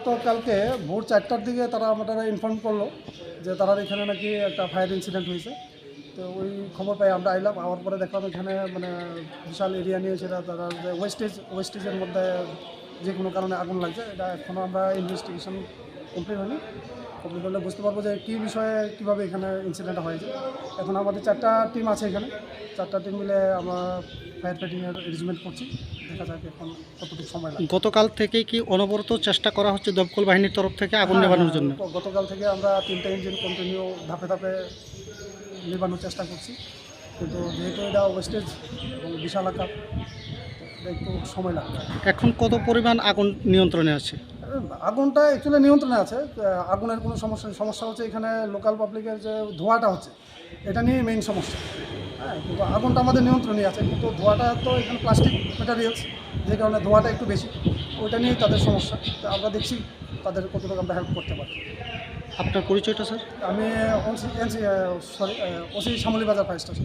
গতকালকে ভোর চারটার দিকে তারা আমাদের ইনফর্ম করল যে তারা এখানে নাকি একটা ফায়ার ইনসিডেন্ট হয়েছে। তো ওই খবর পাই আমরা আইলাম, আওয়ার পরে দেখলাম এখানে মানে বিশাল এরিয়া নিয়ে সেটা তারা ওয়েস্টেজ ওয়েস্টেজের মধ্যে যে কোনো কারণে আগুন লাগছে, এটা এখনও আমরা ইনভেস্টিগেশন কমপ্লিট হয়নি। কমপ্লিট হলে বুঝতে পারব যে কী বিষয়ে, কীভাবে এখানে ইনসিডেন্টটা হয়েছে। এখন আমাদের চারটা টিম আছে এখানে। চারটা টিম মিলে আমরা ফায়ার ফাইটিংয়ের অ্যারেঞ্জমেন্ট করছি। দেখা যাক এখন কতটুকু সময় লাগে। গতকাল থেকে কি অনবরত চেষ্টা করা হচ্ছে দমকল বাহিনীর তরফ থেকে আগুন নেভানোর জন্য? হ্যাঁ, গতকাল থেকে আমরা তিনটা ইঞ্জিন কন্টিনিউ ধাপে ধাপে নেবানোর চেষ্টা করছি। কিন্তু যেহেতু এটা ওয়েস্টেজ এবং বিশাল আকার একটু সময় লাগবে। এখন কত পরিমাণ আগুন নিয়ন্ত্রণে আছে? আগুনটা অ্যাকচুয়ালি নিয়ন্ত্রণে আছে। আগুনের কোনো সমস্যা সমস্যা হচ্ছে এখানে লোকাল পাবলিকের যে ধোঁয়াটা হচ্ছে এটা নিয়ে মেইন সমস্যা। হ্যাঁ কিন্তু আগুনটা আমাদের নিয়ন্ত্রণে আছে কিন্তু ধোঁয়াটা তো এখানে প্লাস্টিক ম্যাটেরিয়ালস যে কারণে ধোঁয়াটা একটু বেশি ওইটা নিয়েই তাদের সমস্যা। তো আমরা দেখছি তাদের কতটুকু আমরা হেল্প করতে পারি। আপনার পরিচয়টা স্যার? আমি সরি ওসি শ্যামলী বাজার ফাইভ স্টেশন